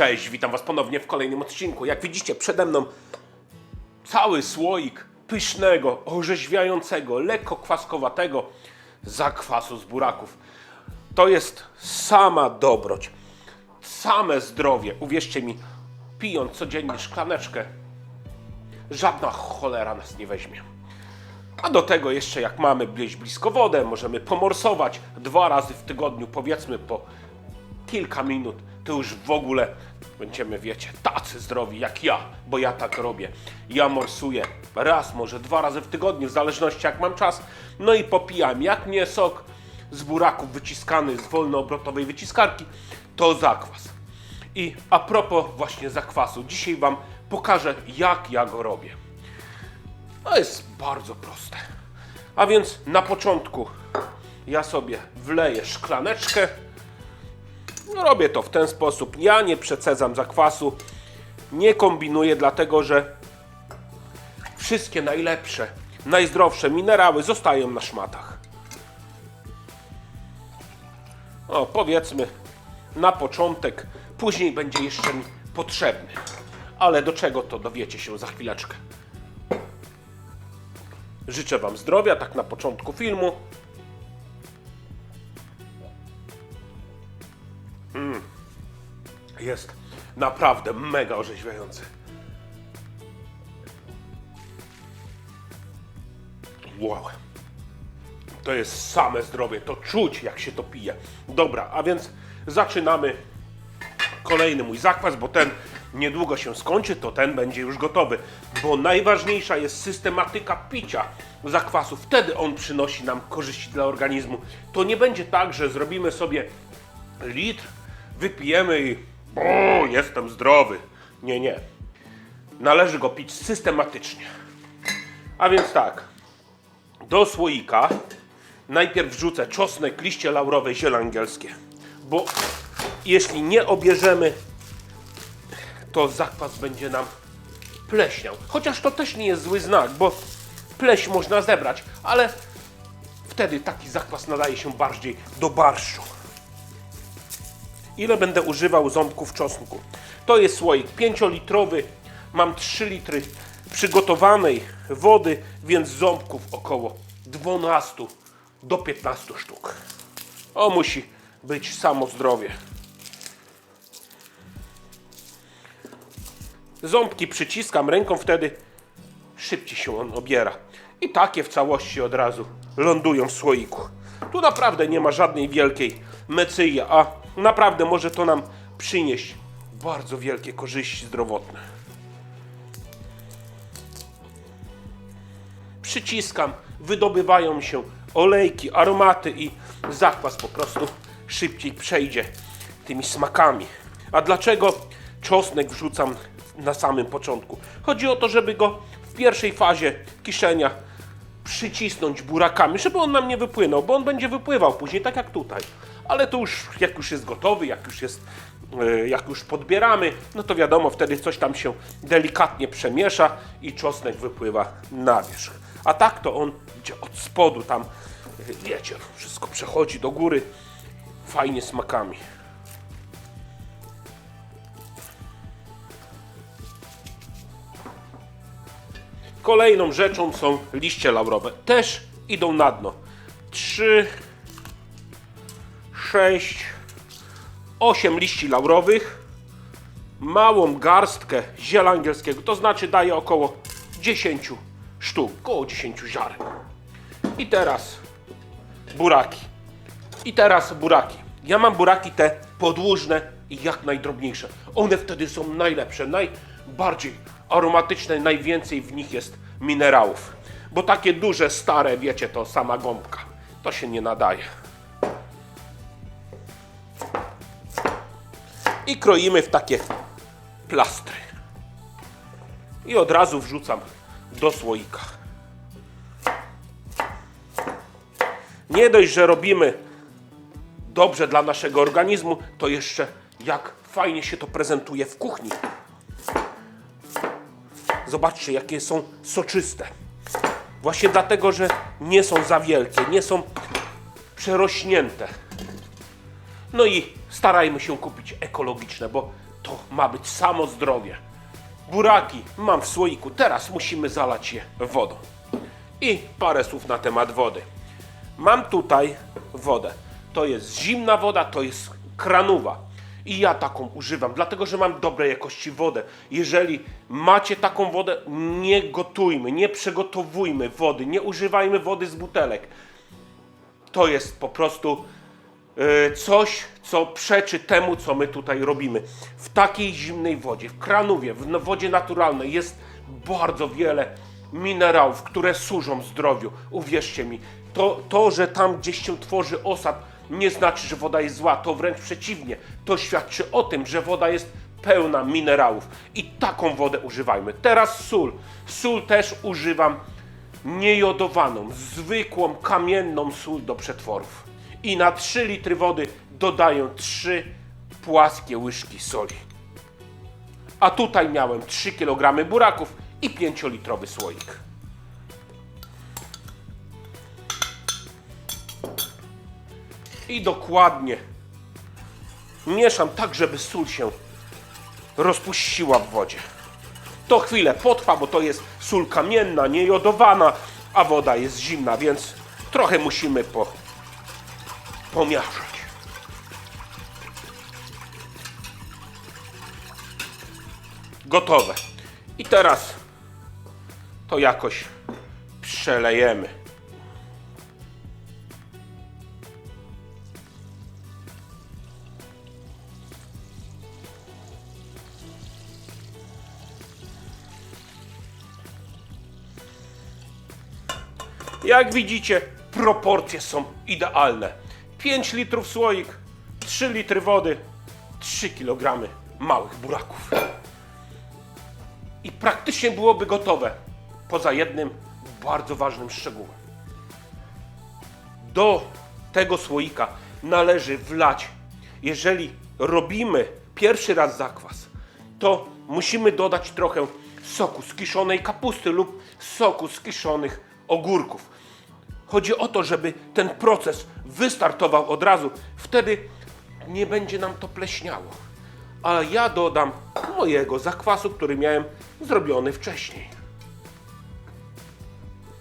Cześć, witam Was ponownie w kolejnym odcinku. Jak widzicie, przede mną cały słoik pysznego, orzeźwiającego, lekko kwaskowatego zakwasu z buraków. To jest sama dobroć, same zdrowie. Uwierzcie mi, pijąc codziennie szklaneczkę, żadna cholera nas nie weźmie. A do tego jeszcze jak mamy gdzieś blisko wodę, możemy pomorsować dwa razy w tygodniu, powiedzmy po kilka minut, to już w ogóle będziemy, wiecie, tacy zdrowi jak ja, bo ja tak robię. Ja morsuję raz, może dwa razy w tygodniu, w zależności jak mam czas. No i popijam, jak nie sok z buraków wyciskany z wolnoobrotowej wyciskarki, to zakwas. I a propos właśnie zakwasu, dzisiaj Wam pokażę, jak ja go robię. To jest bardzo proste. A więc na początku ja sobie wleję szklaneczkę. No, Robię to w ten sposób. Ja nie przecedzam zakwasu. Nie kombinuję, dlatego że wszystkie najlepsze, najzdrowsze minerały zostają na szmatach. O, powiedzmy na początek, później będzie jeszcze mi potrzebny. Ale do czego to dowiecie się za chwileczkę. Życzę Wam zdrowia, tak na początku filmu. Jest naprawdę mega orzeźwiający. Wow. To jest same zdrowie, to czuć jak się to pije. Dobra, a więc zaczynamy kolejny mój zakwas, bo ten niedługo się skończy, to ten będzie już gotowy. Bo najważniejsza jest systematyka picia zakwasu. Wtedy on przynosi nam korzyści dla organizmu. To nie będzie tak, że zrobimy sobie litr, wypijemy i o, jestem zdrowy. Nie, nie. Należy go pić systematycznie. A więc tak, do słoika najpierw wrzucę czosnek, liście laurowe, ziele angielskie. Bo jeśli nie obierzemy, to zakwas będzie nam pleśniał. Chociaż to też nie jest zły znak, bo pleś można zebrać, ale wtedy taki zakwas nadaje się bardziej do barszczu. Ile będę używał ząbków czosnku? To jest słoik 5-litrowy. Mam 3 litry przygotowanej wody, więc ząbków około 12 do 15 sztuk. O, musi być samo zdrowie. Ząbki przyciskam ręką, wtedy szybciej się on obiera. I takie w całości od razu lądują w słoiku. Tu naprawdę nie ma żadnej wielkiej mecyi, a naprawdę może to nam przynieść bardzo wielkie korzyści zdrowotne. Przyciskam, wydobywają się olejki, aromaty i zakwas po prostu szybciej przejdzie tymi smakami. A dlaczego czosnek wrzucam na samym początku? Chodzi o to, żeby go w pierwszej fazie kiszenia przycisnąć burakami, żeby on nam nie wypłynął, bo on będzie wypływał później, tak jak tutaj. Ale to już, jak już jest gotowy, jak już jest, e, jak już podbieramy, no to wiadomo, wtedy coś tam się delikatnie przemiesza i czosnek wypływa na wierzch. A tak to on idzie od spodu tam, e, wiecie, wszystko przechodzi do góry fajnie smakami. Kolejną rzeczą są liście laurowe. Też idą na dno. 3, 6, 8 liści laurowych. Małą garstkę ziela angielskiego, to znaczy daje około 10 sztuk, około 10 ziaren. I teraz buraki. I teraz buraki. Ja mam buraki te podłużne i jak najdrobniejsze. One wtedy są najlepsze, najbardziej aromatyczne, najwięcej w nich jest minerałów. Bo takie duże, stare, wiecie, to sama gąbka. To się nie nadaje. I kroimy w takie plastry. I od razu wrzucam do słoika. Nie dość, że robimy dobrze dla naszego organizmu, to jeszcze jak fajnie się to prezentuje w kuchni. Zobaczcie, jakie są soczyste. Właśnie dlatego, że nie są za wielkie, nie są przerośnięte. No i starajmy się kupić ekologiczne, bo to ma być samo zdrowie. Buraki mam w słoiku, teraz musimy zalać je wodą. I parę słów na temat wody. Mam tutaj wodę. To jest zimna woda, to jest kranowa. I ja taką używam, dlatego że mam dobrej jakości wodę. Jeżeli macie taką wodę, nie gotujmy, nie przygotowujmy wody, nie używajmy wody z butelek. To jest po prostu coś, co przeczy temu, co my tutaj robimy. W takiej zimnej wodzie, w kranówie, w wodzie naturalnej jest bardzo wiele minerałów, które służą zdrowiu. Uwierzcie mi, to, to, że tam gdzieś się tworzy osad, nie znaczy, że woda jest zła. To wręcz przeciwnie. To świadczy o tym, że woda jest pełna minerałów. I taką wodę używajmy. Teraz sól. Sól też używam niejodowaną, zwykłą, kamienną sól do przetworów. I na 3 litry wody dodaję 3 płaskie łyżki soli. A tutaj miałem 3 kg buraków i 5-litrowy słoik. I dokładnie mieszam tak, żeby sól się rozpuściła w wodzie. To chwilę potrwa, bo to jest sól kamienna, niejodowana, a woda jest zimna, więc trochę musimy po, pomieszać. Gotowe. I teraz to jakoś przelejemy. Jak widzicie, proporcje są idealne. 5 litrów słoik, 3 litry wody, 3 kg małych buraków. I praktycznie byłoby gotowe, poza jednym bardzo ważnym szczegółem. Do tego słoika należy wlać, jeżeli robimy pierwszy raz zakwas, to musimy dodać trochę soku z kiszonej kapusty lub soku z kiszonych ogórków. Chodzi o to, żeby ten proces wystartował od razu. Wtedy nie będzie nam to pleśniało. A ja dodam mojego zakwasu, który miałem zrobiony wcześniej.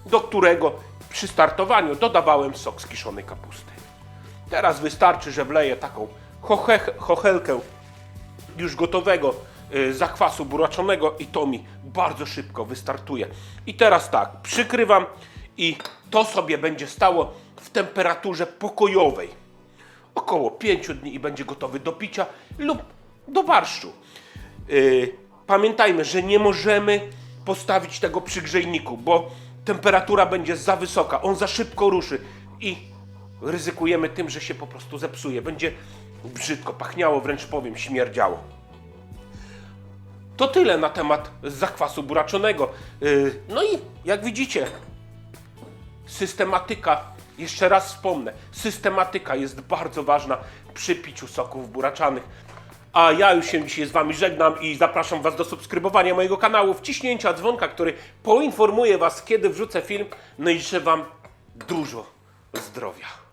Do którego przy startowaniu dodawałem sok z kiszonej kapusty. Teraz wystarczy, że wleję taką choche- chochelkę już gotowego y, zakwasu buraczonego i to mi bardzo szybko wystartuje. I teraz tak, przykrywam i to sobie będzie stało w temperaturze pokojowej. Około 5 dni i będzie gotowy do picia lub do barszczu. Yy, pamiętajmy, że nie możemy postawić tego przy grzejniku, bo temperatura będzie za wysoka, on za szybko ruszy i ryzykujemy tym, że się po prostu zepsuje. Będzie brzydko pachniało, wręcz powiem, śmierdziało. To tyle na temat zakwasu buraczonego. Yy, no i jak widzicie, systematyka, jeszcze raz wspomnę, systematyka jest bardzo ważna przy piciu soków buraczanych. A ja już się dzisiaj z Wami żegnam i zapraszam Was do subskrybowania mojego kanału, wciśnięcia dzwonka, który poinformuje Was, kiedy wrzucę film. No i życzę Wam dużo zdrowia.